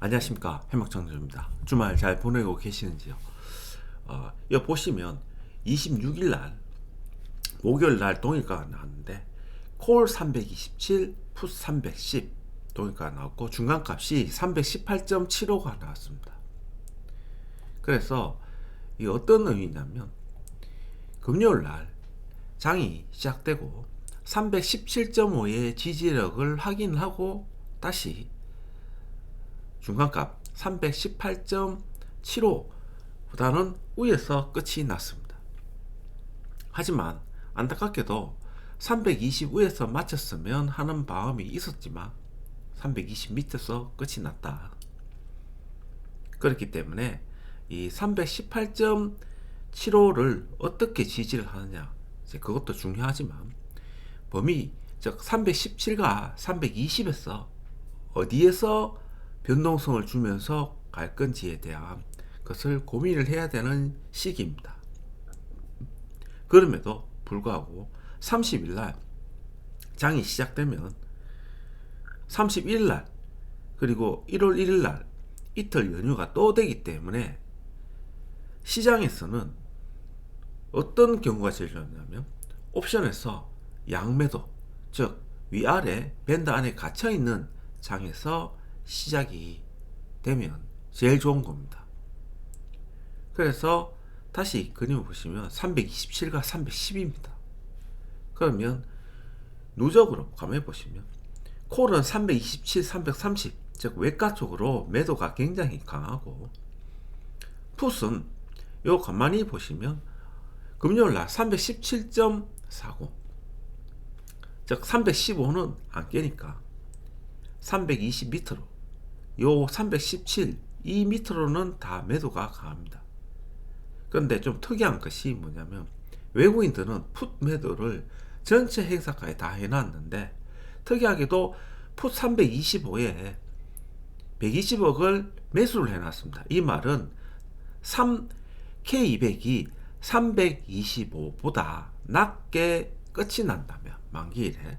안녕하십니까 해먹창조입니다. 주말 잘 보내고 계시는지요? 어, 여기 보시면 26일 날 목요일 날 동일가가 나왔는데 콜 327, 풋 310 동일가가 나왔고 중간값이 318.75가 나왔습니다. 그래서 이 어떤 의미냐면 금요일 날 장이 시작되고 317.5의 지지력을 확인하고 다시 중간값 318.75보다는 위에서 끝이 났습니다. 하지만 안타깝게도 320 위에서 마쳤으면 하는 마음이 있었지만 320 밑에서 끝이 났다. 그렇기 때문에 이 318.75를 어떻게 지지를 하느냐 그것도 중요하지만 범위 즉 317과 320에서 어디에서 변동성을 주면서 갈 건지에 대한 것을 고민을 해야 되는 시기입니다. 그럼에도 불구하고 30일 날 장이 시작되면 31일 날 그리고 1월 1일 날 이틀 연휴가 또 되기 때문에 시장에서는 어떤 경우가 제일 좋냐면 옵션에서 양매도 즉 위아래 밴드 안에 갇혀 있는 장에서 시작이 되면 제일 좋은 겁니다. 그래서 다시 그림을 보시면 327과 310입니다. 그러면 누적으로 가만히 보시면 콜은 327, 330, 즉 외가 쪽으로 매도가 굉장히 강하고 풋은 요 가만히 보시면 금요일 날 317.40, 즉 315는 안 깨니까 320 밑으로 요 317, 이 밑으로는 다 매도가 강합니다. 그런데 좀 특이한 것이 뭐냐면 외국인들은 풋 매도를 전체 행사가에 다 해놨는데 특이하게도 풋 325에 120억을 매수를 해놨습니다. 이 말은 3 K200이 325보다 낮게 끝이 난다면 만기일에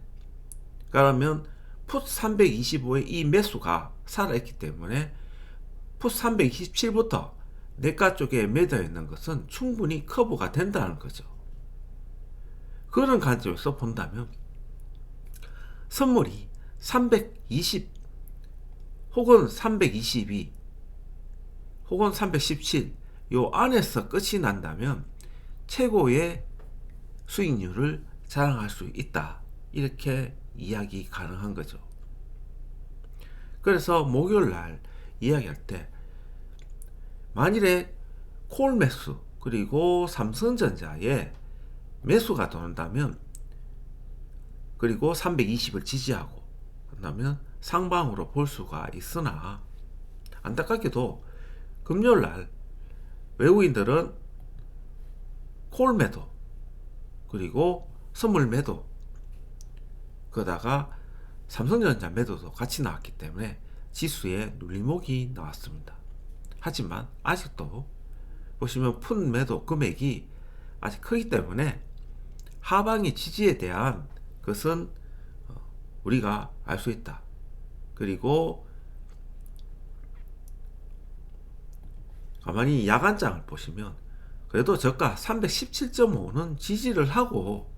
그러면 풋 325의 이 매수가 살아있기 때문에 풋 327부터 내가 쪽에 매여 있는 것은 충분히 커버가 된다는 거죠. 그런 관점에서 본다면 선물이 320 혹은 322 혹은 317요 안에서 끝이 난다면 최고의 수익률을 자랑할 수 있다. 이렇게 이야기 가능한 거죠. 그래서 목요일 날 이야기할 때 만일에 콜 매수 그리고 삼성전자에 매수가 들어온다면 그리고 320을 지지하고 그다면 상방으로 볼 수가 있으나 안타깝게도 금요일 날 외국인들은 콜 매도 그리고 선물 매도 그러다가 삼성전자 매도도 같이 나왔기 때문에 지수에 눌림목이 나왔습니다. 하지만 아직도 보시면 푼 매도 금액이 아직 크기 때문에 하방의 지지에 대한 것은 어, 우리가 알 수 있다. 그리고 가만히 야간장을 보시면 그래도 저가 317.5는 지지를 하고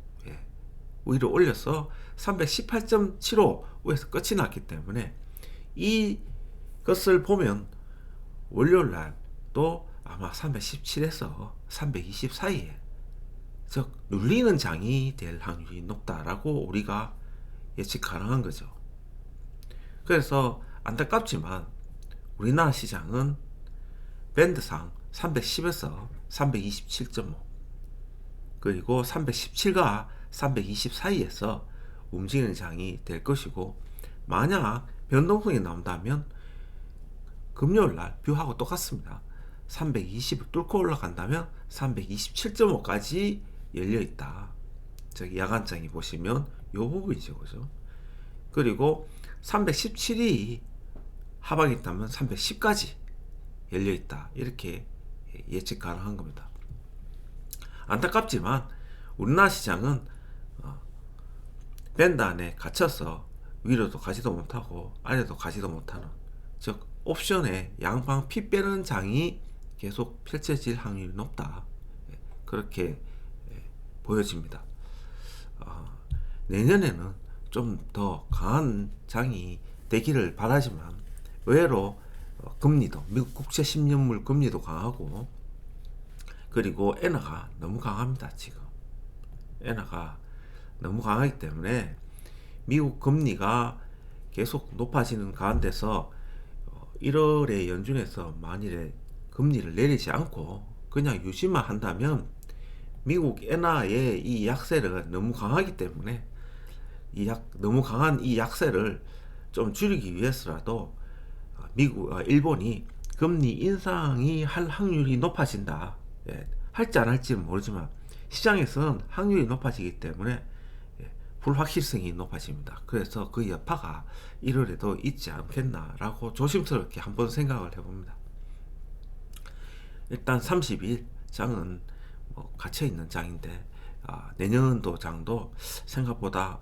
위로 올려서 318.75에서 끝이 났기 때문에 이것을 보면 월요일 날또 아마 317에서 320 사이에 즉 눌리는 장이 될 확률이 높다라고 우리가 예측 가능한 거죠. 그래서 안타깝지만 우리나라 시장은 밴드상 310에서 327.5 그리고 317과 320 사이에서 움직이는 장이 될 것이고 만약 변동성이 나온다면 금요일 날 뷰하고 똑같습니다. 320을 뚫고 올라간다면 327.5까지 열려 있다. 저기 야간장이 보시면 요 부분이죠. 그죠? 그리고 317이 하방이 있다면 310까지 열려 있다. 이렇게 예측 가능한 겁니다. 안타깝지만 우리나라 시장은 밴드 안에 갇혀서 위로도 가지도 못하고 아래도 가지도 못하는 즉 옵션에 양방 피 빼는 장이 계속 펼쳐질 확률이 높다. 예, 그렇게 예, 보여집니다. 어, 내년에는 좀 더 강한 장이 되기를 바라지만 의외로 어, 금리도 미국 국채 10년물 금리도 강하고 그리고 엔화가 너무 강합니다 지금 엔화가 너무 강하기 때문에 미국 금리가 계속 높아지는 가운데서 1월에 연준에서 만일에 금리를 내리지 않고 그냥 유지만 한다면 미국 엔화의 이 약세를 너무 강하기 때문에 이 약, 너무 강한 이 약세를 좀 줄이기 위해서라도 어, 미국, 어, 일본이 금리 인상이 할 확률이 높아진다. 예, 할지 안 할지는 모르지만 시장에서는 확률이 높아지기 때문에 예, 불확실성이 높아집니다. 그래서 그 여파가 1월에도 있지 않겠나라고 조심스럽게 한번 생각을 해봅니다. 일단 30일 장은 뭐 갇혀 있는 장인데 아, 내년도 장도 생각보다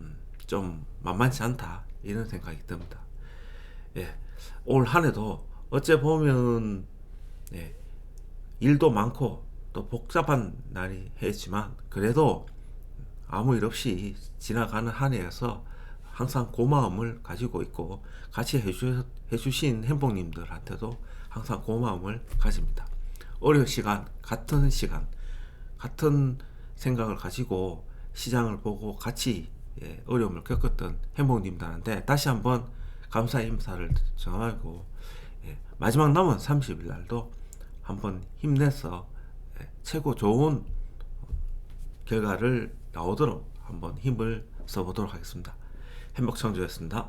음, 좀 만만치 않다 이런 생각이 듭니다. 예, 올 한해도 어째 보면 예, 일도 많고 또 복잡한 날이 했지만 그래도 아무 일 없이 지나가는 한 해여서 항상 고마움을 가지고 있고 같이 해주, 해주신 행복님들한테도 항상 고마움을 가집니다. 어려운 시간, 같은 시간, 같은 생각을 가지고 시장을 보고 같이 예, 어려움을 겪었던 행복님들한테 다시 한번 감사 인사를 전하고 예, 마지막 남은 30일 날도 한번 힘내서 예, 최고 좋은 결과를 나오도록 한번 힘을 써보도록 하겠습니다. 행복창조였습니다.